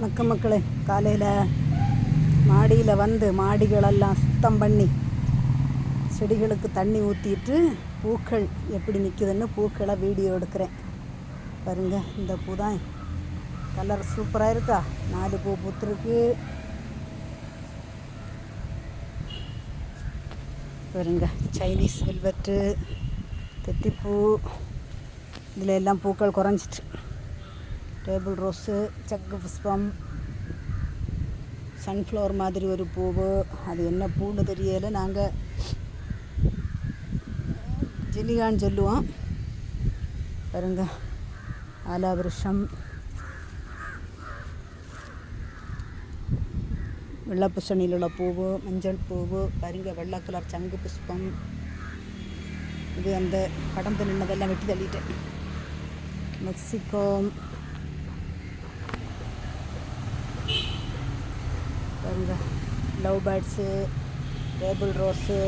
வணக்கம் மக்களே காலையில் மாடியில் வந்து மாடிகளெல்லாம் சுத்தம் பண்ணி செடிகளுக்கு தண்ணி ஊற்றிட்டு பூக்கள் எப்படி நிற்குதுன்னு பூக்களை வீடியோ எடுக்கிறேன். பாருங்க இந்த பூ தான் கலர் சூப்பராக இருக்கா? நாலு பூ பூத்துருக்கு. பாருங்க சைனீஸ் வெல்வெட்டு தெத்திப்பூ இதில் எல்லாம் பூக்கள் குறைஞ்சிட்டு. டேபிள் ரோஸு சக்கு புஷ்பம் சன்ஃப்ளவர் மாதிரி ஒரு பூவு. அது என்ன பூன்னு தெரியலை. நாங்கள் ஜிலிகான்னு சொல்லுவோம். பாருங்க. ஆலாவிருஷம். வெள்ளப்பூசணியில் உள்ள பூவு மஞ்சள் பூவு. பாருங்க. வெள்ளை கலர் சங்கு புஷ்பம். இது அந்த கடந்து நின்னதெல்லாம் வெட்டி தள்ளிட்டேன். மெக்சிகோ பாருங்க லவ் பேர்ட்ஸு டேபிள் ரோஸு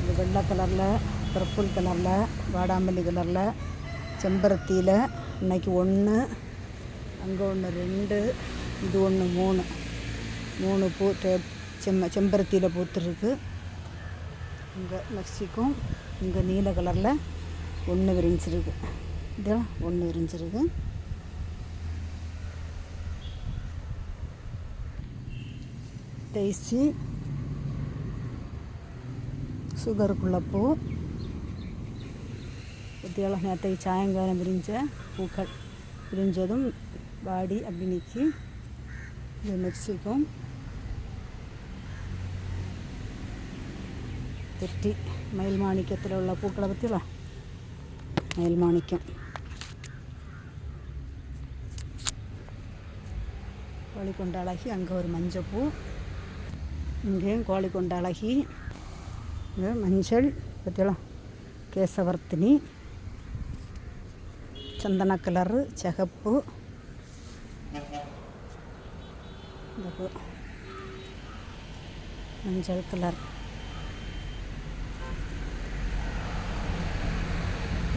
இது வெள்ளை கலரில் பர்பிள் கலரில் வாடாமல்லி கலரில் செம்பருத்தியில் இன்னைக்கு ஒன்று அங்கே ஒன்று ரெண்டு இது ஒன்று மூணு. மூணு பூ டே செம்ம செம்பருத்தியில் பூத்துருக்கு. இங்கே மெக்சிக்கும் இங்கே நீல கலரில் ஒன்று விரிஞ்சிருக்கு. இதெல்லாம் ஒன்று விரிஞ்சிருக்கு. தேய்ச்சி சுகருக்குள்ள பூ. பற்றியெல்லாம் நேற்றைக்கு சாயங்காலம் விரிஞ்ச பூக்கள் விரிஞ்சதும் வாடி அப்படி நிற்கி இது மெக்சிகம் தெட்டி மயில் மாணிக்கத்தில் உள்ள பூக்களை பற்றியெல்லாம் மயில் மாணிக்கம். கோழிக்கொண்ட அழகி அங்கே ஒரு மஞ்சப்பூ. இங்கேயும் கோழிக்கொண்ட அழகி மஞ்சள் பற்றியெல்லாம் கேசவர்த்தினி சந்தன கலரு சிகப்பு. மஞ்சள் கலர்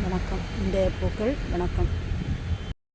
வணக்கம். இந்த பூக்கள் வணக்கம்.